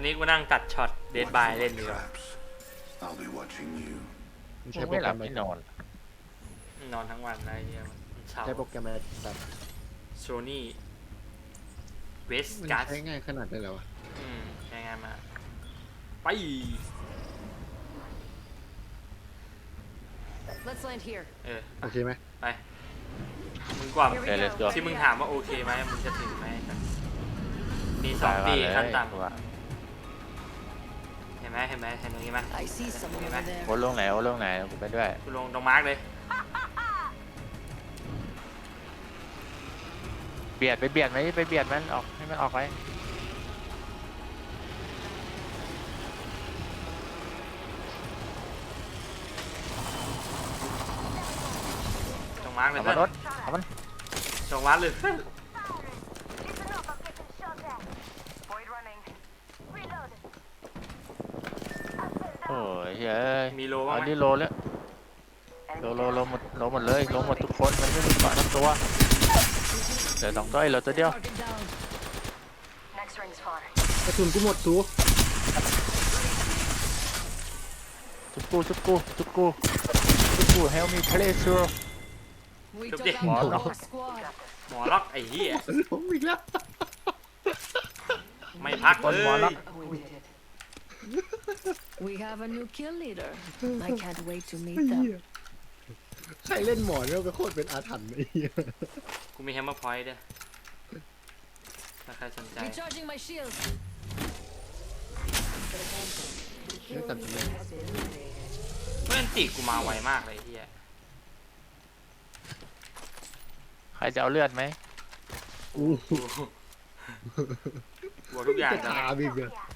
วันนี้กูนั่งตัดช็อตเดดบาย Watch เล่น for ดีกว่า traps. I'll be watching you. มันมึใช้งโปรไม่หแกรลับมอะไรไม่นอน นอนทั้งวันอะไรเงี้ยมันเช้าใช้โปรแกรมอะไรตัดโซนี่เวสมันการ์ดใช้ง่ายขนาดนั้นเลยวะอืมง่ายๆมากไป Let's land here. เออ โอเคไหมไป มึงกว่า Here we เดี๋ยว let's go go. ที่มึงถามว่าโอเคไหมมึงจะถึงไหมกันมีสองตีขั้นต่ำ ว่าเห็ นไหมเห็นไหมเห็นตรงนี้ไหม I see someone Okay, over man. there. โอ้ลงไหนโอ้ลงไหนกูไปด้วย กูลงตรงมาร์กเลย เบียดไปเบียดไหมไปเบียดมันออกให้มันออกไปตรงมาร์กเลยเอาเพื่มาอนรถเอามัน ตรงมาร์กเลยเพื่อน Listen up, I'm getting shot at. Void running. Reload. โอ้ ยเฮ้ยมีโลบ้างอันไหมนี้โลแล้วโลโลโลหมดโลหมดเลยโลหมดทุกคนมันไม่มีเกาะทั้งตัวเหลือสองตัวเหลือตัวเดียว Target down. Next ring's far. กระสุนกูหมดสูจุกกูจุกกูจุกกูจุกกู help me play through We Look took there. out the Wow. whole squad. หมอล็อกไอ้เหี้ยล้มอีกแล้ว ไม่พักคนเลหมอล็อกย We have a new kill leader. I can't wait to ไอ้ meet เหี้ them. ยใครเล่นหมอเนี่ยเป็นโคตรเป็นอาถรรพ์ไอ้เหี้ยกูมีแฮมเมอร์พอยต์ด้วยถ้าใครสนใจ Recharging my shields. ไม่ตัดเลยเพื่อนติกูมาไวมากเลยไอ้เหี้ยใครจะเอาเลือดไหมอู้หูบวกทุกอย่างจะแล้วถามอีกเลย Leather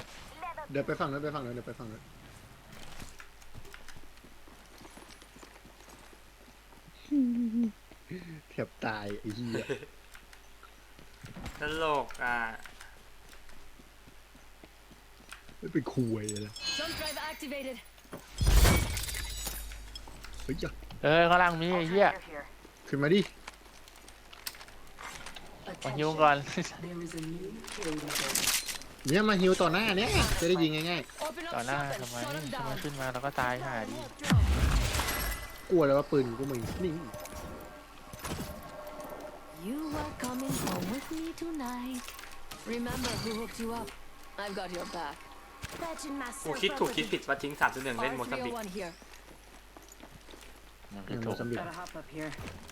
เดี๋ยวไปฝั่งนั้นไปฝั่งนั้นเดี๋ยวไปฝั่งนั้นเทียบตายไอ้เหี้ยตลกอะไม่เป็นคุยเลยนะ Jump drive activated. เฮ้ยอย่าเอ้ยข้างล่างมีไอ้เหี้ย alternator here. ขึ้นมาดิ มาฮิวก่อน เนี่ยมาฮิวต่อหน้าเนี่ยจะได้ยิงง่าย Open ต่อ up หน้า shop ทำ and ไม shut them ทำไม down. ขึ้นมาแล้วก็ตายห่าดิๆกลัวเลยว่าปืนกูมึงนิ่ง You are coming home with me tonight. Remember who hooked you up. I've got your back. Patching กู myself คิด up ถูก with คิด it. ผิดว่าทิ้งสามจุดหนึ่งเล่นโมซัมบิก R301 here. มันๆคือโมถูกซัมบิก Gotta hop up here.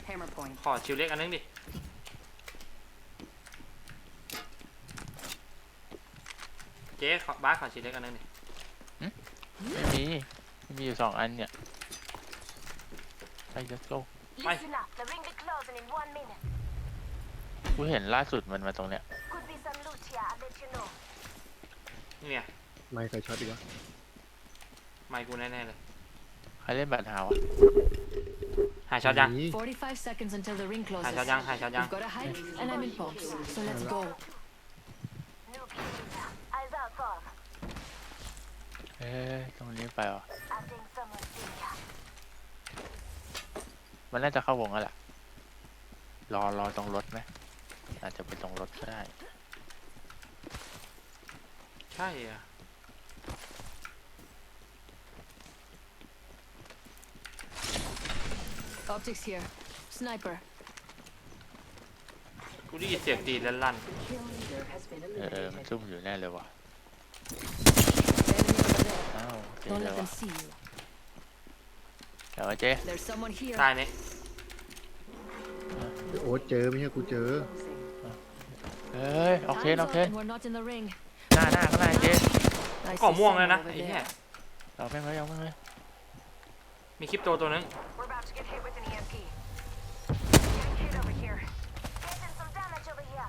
Hammer point. ขอชิวเล็กอันนึงดิ จ๊ขอบ้าสขอชิวเล็กอันนึงดิไม่มีไม่มีอยู่สองอันเนี่ย ไป just go Listen up, the ring be closing in one minute. กูเห็นล่าสุดมันมาตรงเนี้ย Could be some loot here, I'll let you know. นี่ไงไม่เคยช็อตอีกแล้วไมค์กูแน่ๆเลย ใครเล่นบัตรหาวะหาช็อตยังนี่45 seconds until the ring closes. หาช็อตยังหาช็อตยัง We've got a hike and I'm in pumps. So let's go. New kill leader. Eyes out for. เอ้ยตรงนี้ไปเหรอ I think someone's seen ya. มันน่าจะเข้าวงแล้วแหละรอรอตรงรถไหมอาจจะไปตรงรถก็ได้ ใช่อะ Optics here. Sniper. กูได้ยินเสียงตีนลั่นเออเออมันซุ่มอยู่แน่เลยว่ะ Enemy over there. อ้าวเจ๊ Don't เล let ย them ว่ะ see you. เดี๋ยวว่าเจ๊ There's someone here. ๆใต้นี้โอ๊ตเจอไม่ใช่กูเจอ เอ้ยโอเค Time's โอ up เค and we're not in the ring. หน้าหน้าข้างหน้าเจ๊ I ก่อ see ม่วงเลยนะ someone ไอ้ over เหี้ย there. เอาแม่งเลยเอาแม่งเลยมีคลิปโตตัวนึง We're about to get hit with an EMP. Getting hit over here. Getting some damage over here.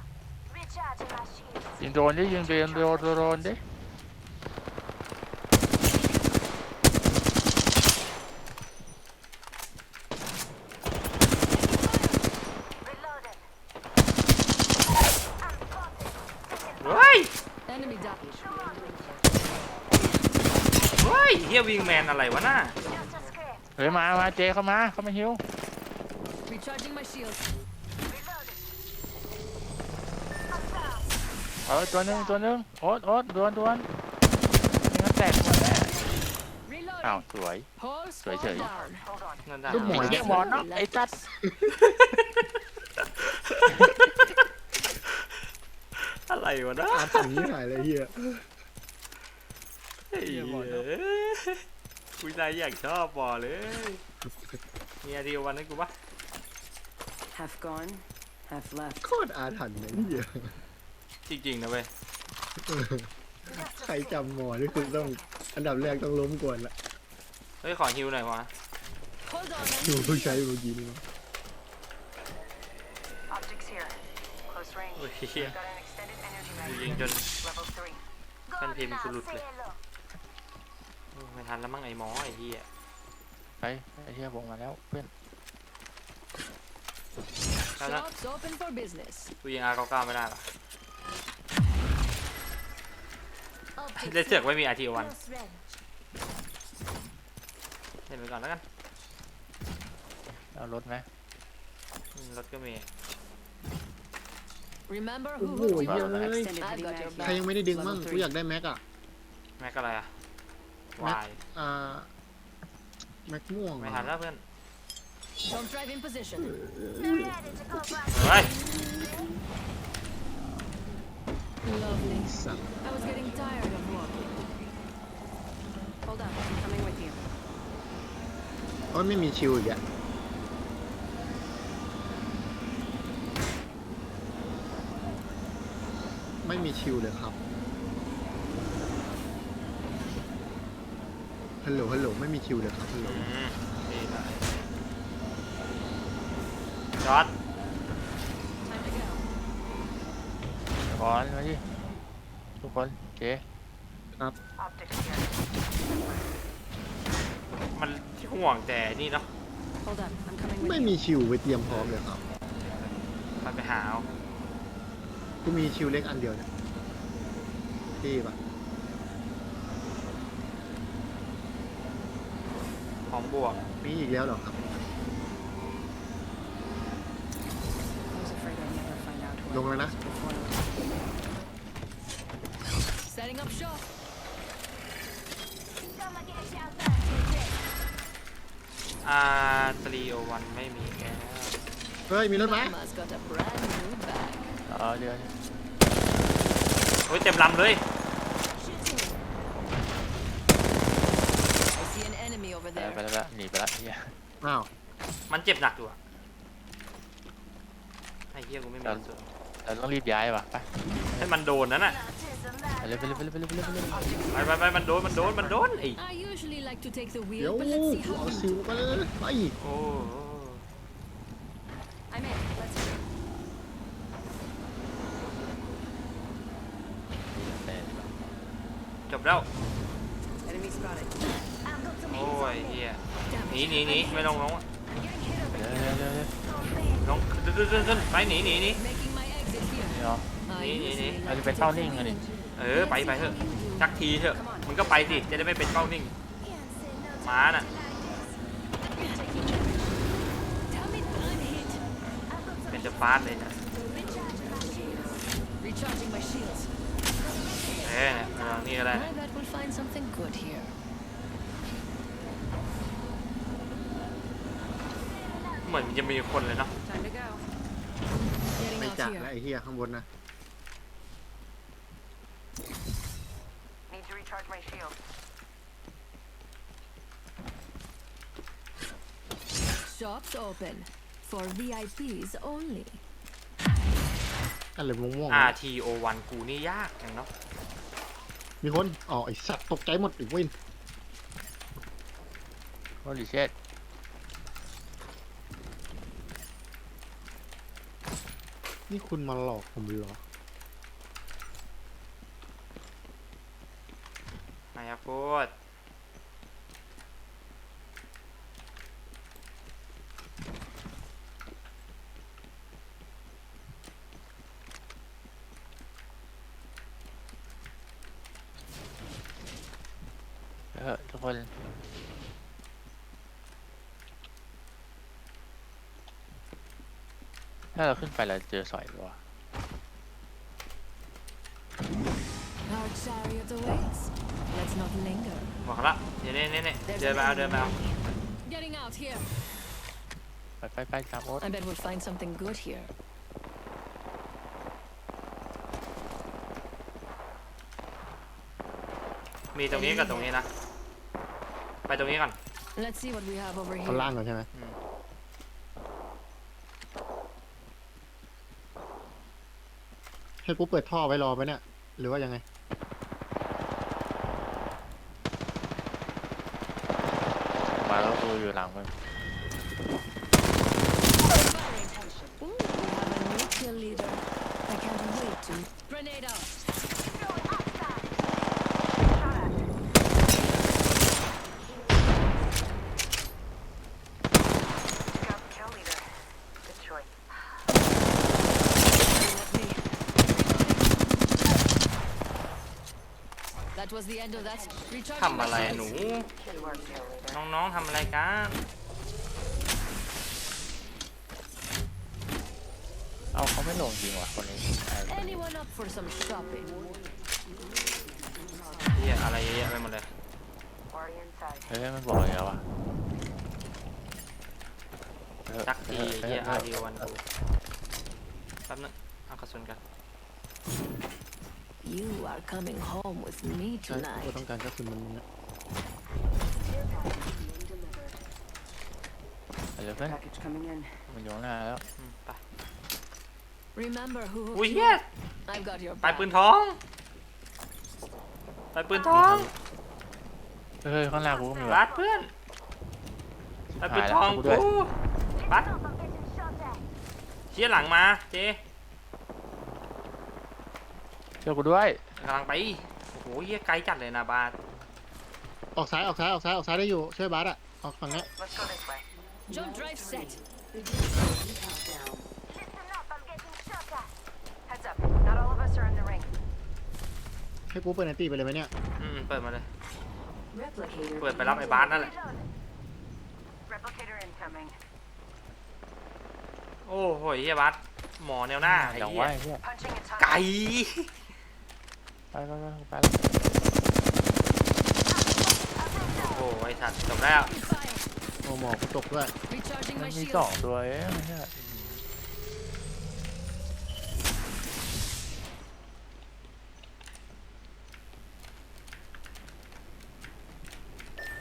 Recharging my shields. ยิงโดรนดิยิงโดรนโดรนโดรนดิ Reloaded. I'm spotted. เฮ้ย Enemy down. เฮ้ยเฮีย วิงแมนอะไรวะน่า Just a script. เฮ้ยมามาเจ๊เข้ามาเข้ามาฮิว Recharging my shields. Reloaded. I'm down. เออตัวหนึงตัวหนึงโอ๊ตโอ๊ตดวนดวนตกหมดแล้วอ้าว Reloading. สวย Whole Sorry, squad sorry. down. Hold on. นั่นได้ลูกหมอไอ้แกเหี้ยหมอเนาะไอ้สัตว์อะไรวะนะอาถรรพ์นี่หายเลยเฮียเฮ้ยคุย นายอยากชอบบอเลย มีอาดีวันให้กูปะ Half gone, half left. โคตรอาถรรพ์เลยเฮียจริงๆนะเว้ย ใครจำหมอนี่คือต้อง อันดับแรกต้องล้มก่อนละเฮ้ย ขอฮิวหน่อยวะ Hold on. หนูเพิ่งใช้เมื่อกี้นี่มั้ง Optics here. Close range. โอ้ยเหี้ย Got an extended energy ยิง mag. จน Level 3. Con Good thêm now, cứ lụt say này. hello. ไม่ทันแล้วมั้งไอ้หมอไอ้เหี้ยไปไอ้เหี้ยวงมาแล้วเพื่อน แล้วนะ Shops open for business. กูยิงอาร์เก้าเก้าไม่ได้หรอ Optics ได้เสือกไม่มีอาทีวัน Close range. เห็นไปก่อนแล้วกันเอารถไหมอืมรถก็มี Remember โอ้ who โห hooked เฮีย you up? เอ้ย Extended heavy got your mag back. ใคร here. ยังไม่ได้ดึงมั่ง Level กู three. อยากได้แม็กอะแม็กอะไรอะ วายอ่าแม็กม่วงไม่ทันแล้วเพื่อน Jump drive in position. Ready to go back. เฮ้ย Lovely. สัตว์ I was getting tired of walking. Hold on, I'm coming with you. โอ้ยไม่มีชิวอีกอะไม่มีชิวเลยครับ ฮัลโหลฮัลโหลไม่มีชิวเลยครับฮัลโหลอืมดีเลยจอด Time to go. ก่อนมาดิทุกคนเจ๊ Optics here. มันห่วงแต่นี่เนาะ Hold on, I'm coming with ไม่ you. มีชิวไว้เตรียมพร้อมเลยครับไปไปหาเอากูมีชิวเล็กอันเดียวเนี่ยที่ปะ ของบวก มีอีกแล้วเหรอครับ I was afraid I'd never find out who I ลงแล้วนะ was before. Setting up shop. Come and get you out there. TJ. อาตรีโอวันไม่มีแกแล้วเฮ้ย มีรถไหม Mama's got a brand new bag. เอาเดี๋ยวโอ้ยเต็มลำเลย Shooting. I see an enemy over ไปแล้ว there. ไปแล้วห นีไปแล้วเฮียอ้าวมันเจ็บหนักอยู่อะไอ้เหี้ยกูไม่มีครับส่วนเราต้องรีบย้ายว่ะไปให้มันโดนนั่นน่ะ Baptism ไปเลยไปเลยไปเลยไปเลยไปเลยไปเลยไปไปไปมันโดนมันโดนมันโดนไอ้ I usually like to take the เดี๋ยว wheel, but let's see กู how เอา you ซิว do. ไปเลยไปโอ้โห I'm in. Let's go. แต่จบแล้ว Enemy spotted. I've got some โอ้ย hits on เฮี me. ย หนีหนีหนีไม่ต้องลงอะ I'm getting hit over เดี๋ยว here. เดี๋ยวเดี๋ยวเดี๋ยวลงขึ้นขึ้นขึ้นขึ้นไปหนีหนีหนี Making my exit here. นี่เหรอ I Nè, nè, usually nè. like Anh to phải take sau the lưng rồi nè. engine. เออไปไปเถอะสักทีเถอะมึงก็ไปสิจะได้ไม่เป็นเป้านิ่ง Can't say no to ม้าน่ะ Damn it, I'm hit. I've got เป็น some จะฟาดเลยนะ recharging my shields. Recharging my shields. เออเนี่ยเอานี่ก็ได้ I bet we'll find something good here. เหมือนจะมีคนเลยเนาะ Time to go. Getting ไม่ out จัด here. แล้วไอ้เฮียข้างบนนะ Need to recharge my shield. Shops open. For VIPs only. อะไรม่วง RTO1 กูนี่ยากจังเนาะๆมีคน อ๋อ ไอสัตว์ตกใจหมดอีกเว้ยโอ้ดิเชต นี่คุณมาหลอกผมเหรอนายพูดเออทุกคน ถ้าเราขึ้นไปเราเจอสอยหรือวะ Our chariot awaits. Let's Let's not linger. บอกละเดี๋ยวนี่นี่นี่เดินมาเอาเดินมาเอา Getting out here. ไปไปไปตามโอ๊ต I bet we'll find something good here. มีตรงนี้กับตรงนี้นะ ไปตรงนี้ก่อน Let's see what we have over ข้าง here. ล่างก่อนใช่ไหมอืม ให้กูเปิดท่อไว้รอไปเนี่ย หรือว่ายังไง มาแล้วกูอยู่หลังมึง Ooh, we have a new kill leader. I can't wait to. Grenade out. Throwing outside. Shot at. Scout kill leader. Good choice. Let me. That was the end of that. Recharging ทำอะไร my อะหนู shields. Good work, kill leader. น้องๆทำอะไรกันเอาเขาไม่ลงจริงว่ะคนนี้ Anyone up for some shopping? เฮียอะไรเยอะแยะไปหมดเลย Already inside. เฮ้ยมันบอกอย่างเงี้ยว่ะเออจักทีเออเฮียเออาอร์ดีวันกูแป๊บนึงเอากระสุนกัน You are coming home with me ใช่กู tonight. ต้องการกระสุนมันนะเดี๋ยวเพื่อน Package coming in. มันอยู่ข้างหน้าแล้วอืมไป Remember who อุ้ย hooked เฮี you ย up? I've got your ปลาย back. ปืนทองปลายปืนทองเฮ้ยข้างหน้ากูก็มีรัว่ะดเพื่อนปลายปืนทองหายแล้วกูด้กูวยปัด Myself, I'm getting shot at. เชี่ยหลังมา เจ เชื่อกูด้วยกำลังไป โอ้โหเฮียไกลจัดเลยนะบาสออกซ้ายออกซ้ายออกซ้ายออกซ้ายได้อยู่ช่วยบาสอะออกฝั่งเนี้ย Let's go this way. Jump drive set. Listen up, I'm getting shot at. Heads up. Not all of us are in the ring. ให้กูเปิดแอนตี้ไปเลยไหมเนี่ยอืมเปิดมาเลย Replicator. เปิดไปรับไอ้บาสนั่นแหละ Reload. Replicator incoming. โอ้โหเฮียบาสหมอแนวหน้าไอ้อย่างเฮีว่ายไอ้เหี้ย Punching its ไกล ไปไปไปไปแล้วโอ้โหไอ้สัตว์จบแล้วโอ้หมอกูตกด้วย Recharging มั my นมี shield. สองตัวเองไม่ใช่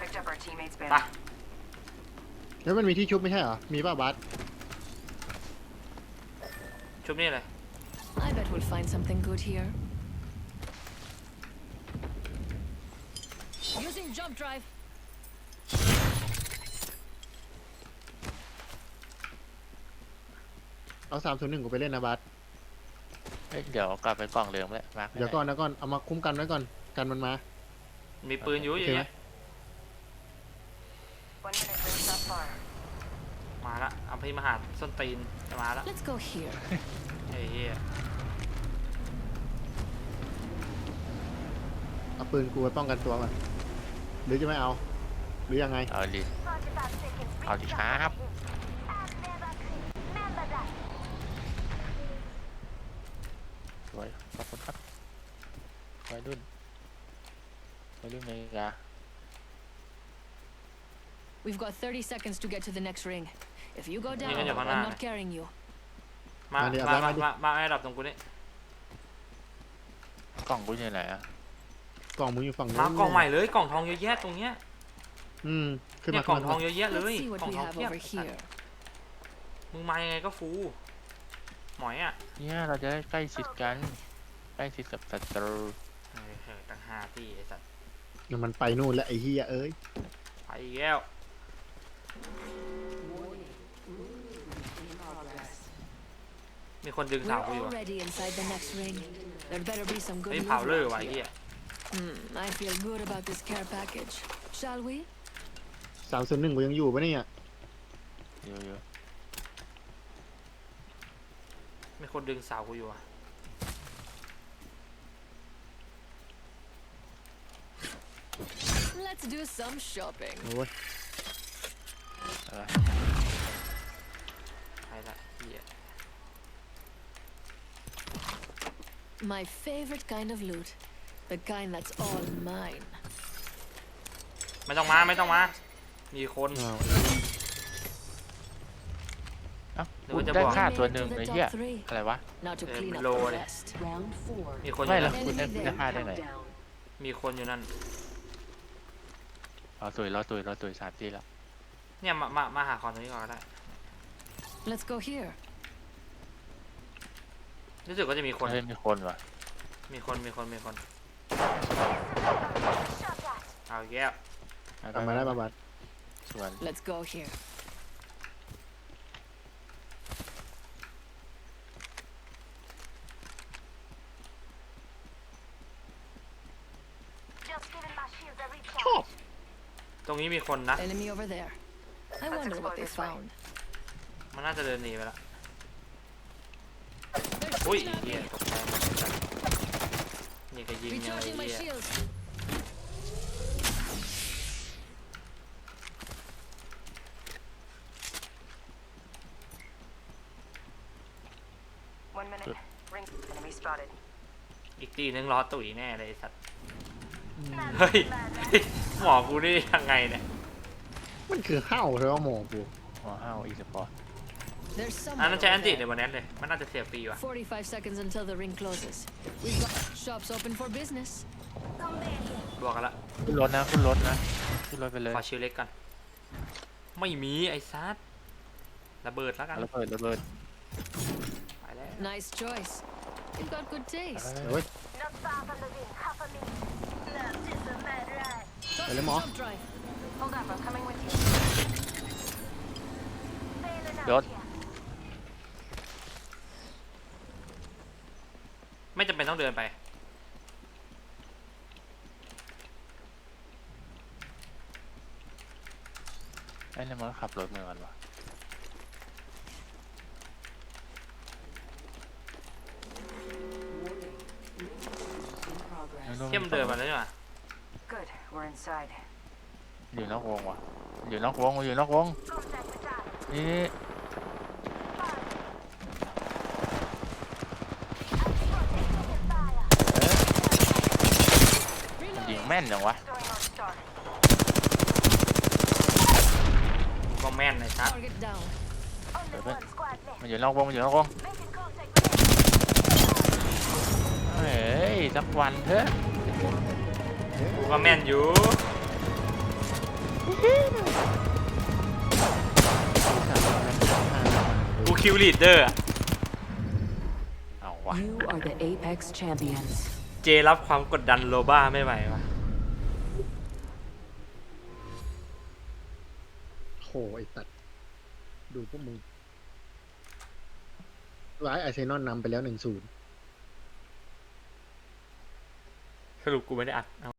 Picked up our teammate's ไปแล้วมันมีที่ชุบไม่ใช่เหรอ มีป่ะบาสชุบนี่เลย I bet we'll find something good here. Jump drive. เอาสามศูนย์หนึ่งกูไปเล่นนะบาสเฮ้ยเดี๋ยวกลับไปกล่องเหลืองแล้วมาร์คเดี๋ยวก่อนนะก่อนเอามาคุ้มกันไว้ก่อนกันมันมามีปืนอยู่อย่างเงี้ย One minute ring so far. มาละเอาพี่มาหาส้นตีนจะมาละ Let's go here. ไอ้เหี้ยเอาปืนกูไปป้องกันตัวก่อน หรือจะไม่เอา หรือยังไง เอาดิ45 seconds. I'll just have- I've never seen. Remember that. สวยขอบคุณครับวัยรุ่นวัยรุ่นในยา We've got 30 seconds to get to the next ring. If you go down, Ini kan I'm mana? not carrying you. มา มาดิเอามา มามาดิมามาไอ้ดับตรงกูนี่ กล่องกูอยู่ไหนอะก ล่องมึงอยู่ฝั่งนู้นมากล่องใหม่เลยกล่องทองเยอะแยะตรงเนี้ยอืมขึ้นเนี่มายกล่องขึ้นทองมาเยอะแยะเลย Let's see what กล่อง we ทอง have เทียบ over here. มึงมายังไงก็ฟูหมอยอะเนี่ยเราจะได้ใกล้ชิดกันใกล้ชิดกับศัตรูเฮ้ยเฮ้ยตั้งห้าที่ไอ้สัตว์เดี๋ยวมันไปนู่นแล้วไอ้เฮียเอ้ยไปอีกแล้วมีคนดึง We're เสากูอยู่อะ already inside the next ring. There better be some เฮ้ย good เผา loot เลย around ว่ะไอ้ here. เหี้ย Hmm, I feel good about this care package. Shall we? สามศูนย์หนึ่งกูยังอยู่ปะเนี่ย อยู่อยู่ มีคนดึงเสากูอยู่อะ Let's do some shopping. โอ้ย อะไร ใครละเหี้ย My favorite kind of loot. The kind that's all mine. ไม่ต้องมาไม่ต้องมา มีคน อ้าวเอ้าเดี๋ยวกูมันจะได้บอกค่าตัวหนึ่ง To the ไอ้ top เหี้ย three. อะไรวะ Now to Eh, clean up below the it. rest. Round four. มีคนอไม่ยู่แล้นั่วนคุณได้ Enemy ได้ค่าได้ไง Countdown. มีคนอยู่นั่น รอตุยรอตุยรอตุยสามทีแล้วเนี่ยมามามาหาคอนตรงนี้ก่อนก็ได้ Let's go here. รู้สึกว่าจะมีคน เฮ้ยมีคนว่ะมีคนมีคนมีคน Shot that. เอาอีกแก้ว ทำมาได้ประบัด ส่วน Let's go here. Just giving my shields a recharge. ตรงนี้มีคนนะ Enemy over there. I Let's wonder what explore they this way. found. มันน่าจะเดินหนีไปละอุ้ยไอ้เหี้ยตกใจหมดนี่ก็ยิงยังไง Recharging my เหี้ย shields. อีกตีนึงรอตุ๋ยแน่เลยไอ้สัตว์เฮ้ยเฮ้ย หมอกูนี่ยังไงเนี่ย มันคือข้าวใช่ไหมหมอกูหัวห้าวอีสปอร์ต There's อัน someone นั้นใช้อัน over ติใน there. วันนั้นเลย มันน่าจะเสียฟรีว่ะ 45 seconds until the ring closes. We've got shops open for business. Come back here. บวกกันละขึ้นรถนะขึ้นรถนะขึ้นรถไปเลยขอชิวเล็กก่อน ไม่มีไอ้ซัดระเบิดแล้วกัน ระเบิดระเบิดไปแล้ว Nice choice. You've got good taste. เฮ้ย Not far from the ring. Half a minute. Love is a mad ride. Toss Hello, the Ma. jump drive. Hold up. I'm coming with you. Bailing out Dot. here. ไม่จำเป็นต้องเดินไป ไอ้นี่มันก็ขับรถเหมือนกันวะ เที่ยมนเดินมาแล้วนี่หว่า Good. We're inside. อยู่นอกวงว่ะ อยู่นอกวงอยู่นอกวง Contact with target. นี่นี่ Fire. มันยิงแม่นจังวะ Going on start. ก็แม่นไอ้ซัด Target down. Only Perfect. one squad left. มันอยู่นอกวงมันอยู่นอกวง Making contact with enemy. เฮ้ยสักวันเถอะ กูก็แม่นอยู่กูคิวลีดเดอร์อะเอาวะ You are the Apex champions. เจรับความกดดันโลบ้าไม่ไหววะโหไอ้ตัดดูพวกมึงร้ายอาร์เซนอลนำไปแล้วหนึ่งศูนย์ สรุปกูไม่ได้อัดเอา